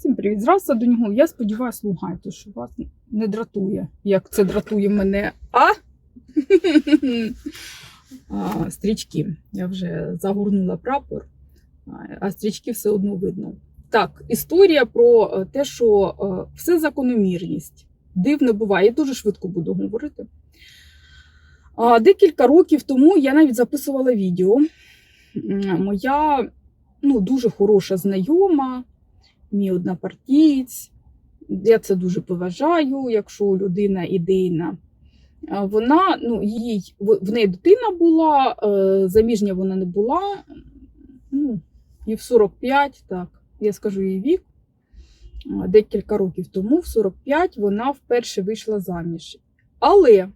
Всім привіт. Зразу до нього. Я сподіваюся, слухайте, що вас не дратує, як це дратує мене. А? а стрічки. Я вже загорнула прапор, а- стрічки все одно видно. Так, історія про е, те, що е, все закономірність. Дивно буває. Я дуже швидко буду говорити. Декілька років тому я навіть записувала відео. Моя ну, дуже хороша знайома, мій однопартієць. Я це дуже поважаю, якщо людина ідейна. Вона, ну, їй, в неї дитина була, е, заміжня вона не була, ну, і в 45, так, я скажу її вік. Декілька років тому, в 45, вона вперше вийшла заміж. Але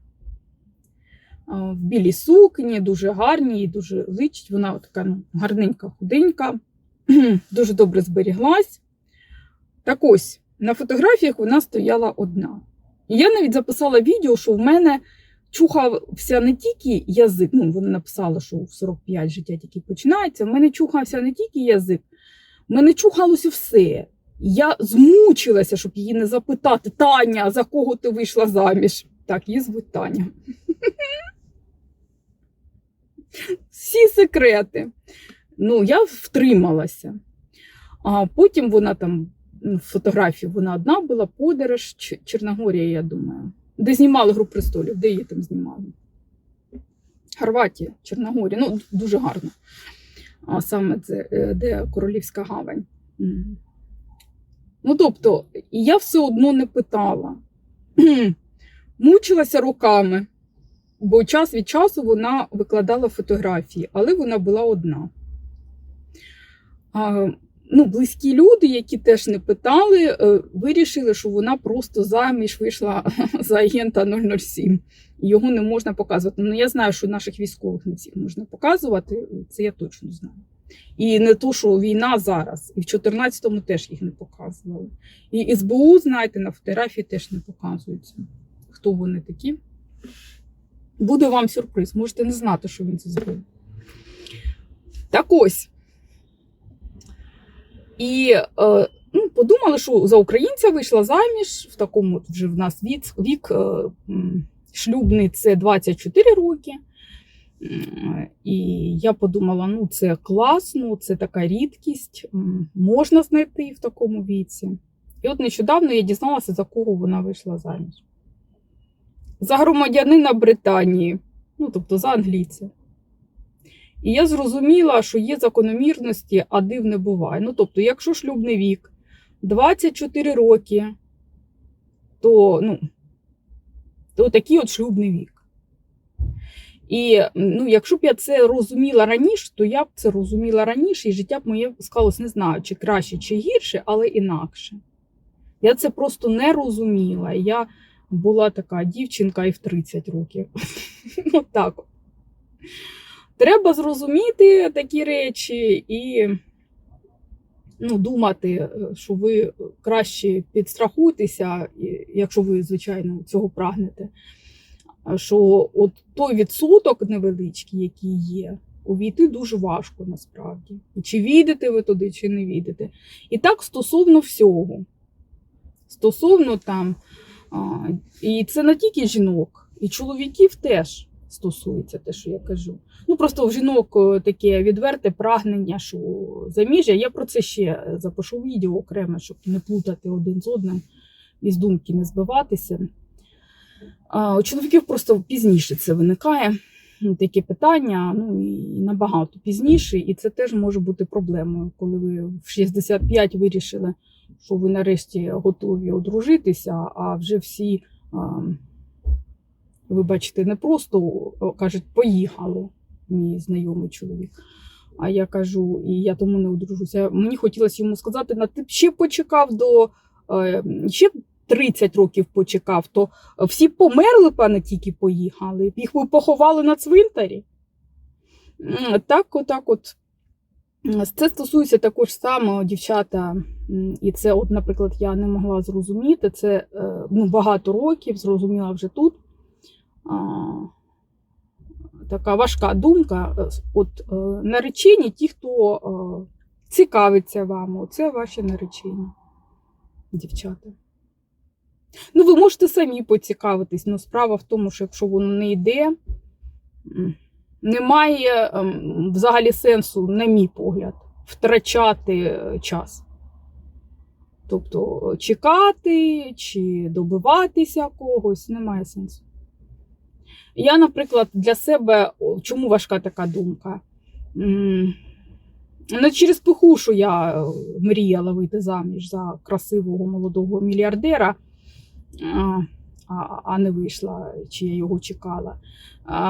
в білій сукні, дуже гарній, і дуже личить. Вона така ну, гарненька, худенька, дуже добре зберіглась. Так ось, на фотографіях вона стояла одна. І я навіть записала відео, що в мене чухався не тільки язик, ну, вона написала, що в 45 життя тільки починається. В мене чухався не тільки язик, в мене чухалося все. Я змучилася, щоб її не запитати, Таня, за кого ти вийшла заміж? Так, її звуть Таня. Всі секрети. Ну, я втрималася. А потім вона там фотографії, вона одна була, подорож, Чорногорія, я думаю. Де знімали Гру престолів, де її там знімали? Хорватія, Чорногорія. Ну, дуже гарно. А саме це, е, де Королівська гавань. Ну, тобто, я все одно не питала. Мучилася руками, бо час від часу вона викладала фотографії, але вона була одна. Ну, близькі люди, які теж не питали, е, вирішили, що вона просто заміж вийшла за агента 007. Його не можна показувати. Ну, я знаю, що наших військових не всіх можна показувати, це я точно знаю. І не то, що війна зараз, і в 14-му теж їх не показували. І СБУ, знаєте, на фотографії теж не показується. Хто вони такі? Буде вам сюрприз, можете не знати, що він це зробив. Так ось. І е, ну, подумали, що за українця вийшла заміж в такому вже в нас вік, вік е, шлюбний це 24 роки. І я подумала: ну це класно, це така рідкість, можна знайти в такому віці. І от нещодавно я дізналася, за кого вона вийшла заміж. За громадянина Британії, ну тобто за англійця. І я зрозуміла, що є закономірності, а див не буває. Ну, тобто, якщо шлюбний вік 24 роки, то, ну, то такий от шлюбний вік. І ну, якщо б я це розуміла раніше, то я б це розуміла раніше, і життя б моє склалось, не знаю, чи краще, чи гірше, але інакше. Я це просто не розуміла. Я була така дівчинка і в 30 років. От так. Треба зрозуміти такі речі і ну, думати, е, що ви краще підстрахуйтеся, якщо ви, звичайно, цього прагнете. Що от той відсоток невеличкий, який є, увійти дуже важко насправді. Чи війдете ви туди, чи не війдете. І так стосовно всього. Стосовно там, і це не тільки жінок, і чоловіків теж стосується те, що я кажу. Ну просто в жінок е, таке відверте прагнення, що заміжжя. Я про це ще запишу відео окремо, щоб не плутати один з одним і з думки не збиватися. А у чоловіків просто пізніше це виникає. ну, Такі питання, ну і набагато пізніше, і це теж може бути проблемою, коли ви в 65 вирішили, що ви нарешті готові одружитися, а вже всі, а, ви бачите, не просто кажуть, поїхали, мій знайомий чоловік. А я кажу, і я тому не одружуся. Мені хотілося йому сказати, на ти б ще почекав до е, ще 30 років почекав, то всі померли, пане, тільки поїхали. Їх би поховали на цвинтарі. Так, отак от. Це стосується також само дівчата, і це, от, наприклад, я не могла зрозуміти. Це е, ну, багато років, зрозуміла вже тут. Така важка думка. Е, От е, наречені, ті, хто е, цікавиться вами, це ваші наречені. дівчата. Ну, ви можете самі поцікавитись, але справа в тому, що якщо воно не йде, немає ем, взагалі сенсу, на мій погляд, втрачати час. Тобто чекати чи добиватися когось немає сенсу. Я, наприклад, для себе, чому важка така думка? Не через пиху, що я е, мріяла вийти заміж за красивого молодого мільярдера, а, не вийшла, чи я його чекала.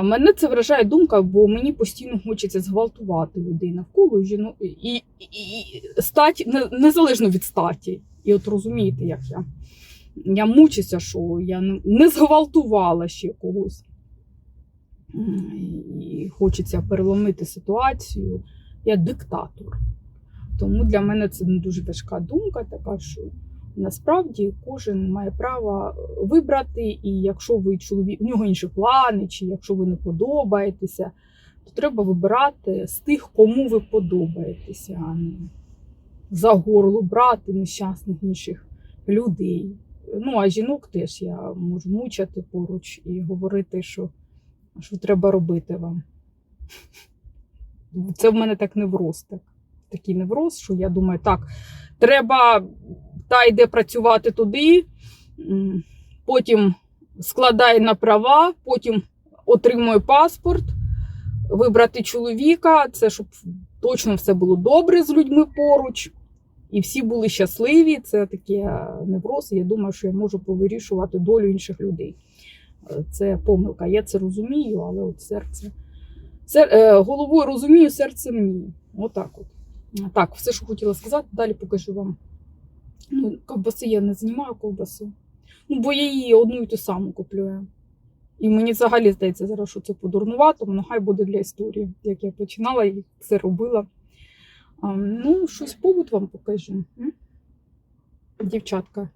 Мене це вражає думка, бо мені постійно хочеться зґвалтувати людей навколо жіно- і, і, і стать незалежно від статі. І от розумієте, як я. Я мучуся, що я не зґвалтувала ще когось. І хочеться переломити ситуацію. Я диктатор. Тому для мене це не дуже важка думка, така що насправді кожен має право вибрати, і якщо ви чоловік, у нього інші плани, чи якщо ви не подобаєтеся, то треба вибирати з тих, кому ви подобаєтеся, а не за горло брати нещасних інших людей. Ну, а жінок теж я можу мучати поруч і говорити, що, що треба робити вам. Це в мене так невроз. Так. Такий невроз, що я думаю, так, треба та йде працювати туди, потім складає на права, потім отримує паспорт, вибрати чоловіка, це щоб точно все було добре з людьми поруч, і всі були щасливі. Це таке невроз. Я думаю, що я можу повирішувати долю інших людей. Це помилка. Я це розумію, але от серце. Сер... е, Головою розумію, серцем ні. Отак от. Так, все, що хотіла сказати, далі покажу вам. Ну, ковбаси я не знімаю ковбасу. Ну, бо я її одну і ту саму куплюю. І мені взагалі здається зараз, що це по-дурнуватому, ну хай буде для історії, як я починала і це робила. А, ну, щось побут вам покажу. Дівчатка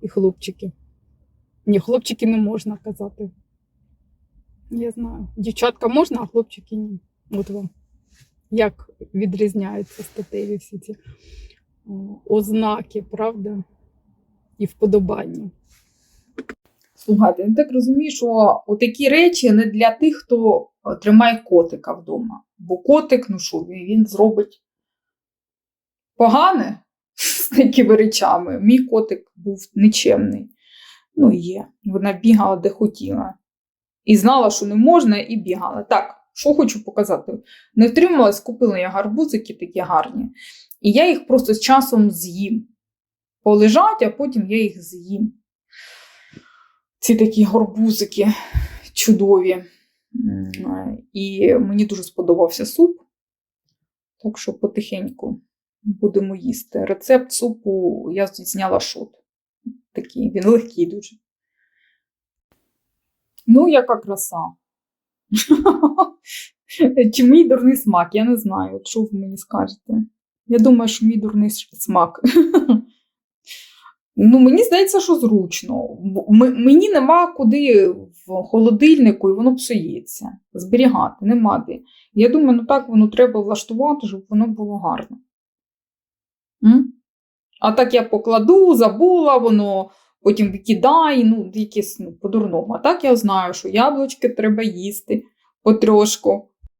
і хлопчики. Ні, хлопчики не можна казати. Я знаю. Дівчатка можна, а хлопчики ні. От вам. Як відрізняються статеві всі ці ознаки, правда? І вподобання. Слухайте, я так розумію, що такі речі не для тих, хто е, тримає котика вдома. Бо котик, ну що, він зробить погане з такими речами. Мій котик був нечемний. Ну, є. Вона бігала де хотіла. І знала, що не можна, і бігала. Так, що хочу показати. Не втрималась, купила я гарбузики такі гарні. І я їх просто з часом з'їм. Полежать, а потім я їх з'їм. Ці такі гарбузики чудові. М, І мені дуже сподобався суп. Так що потихеньку будемо їсти. Рецепт супу я зняла шот. Такий, він легкий дуже. Ну, яка краса. Чи мій дурний смак? Я не знаю. Що ви мені скажете? Я думаю, що мій дурний смак. Ну, мені здається, що зручно. М- Мені нема куди в холодильнику, і воно псується. Зберігати, нема де. Я думаю, ну так воно треба влаштувати, щоб воно було гарно. М? А так я покладу, забула, воно потім викидаю, ну, якесь ну, по-дурному. А так я знаю, що яблучки треба їсти потрошку.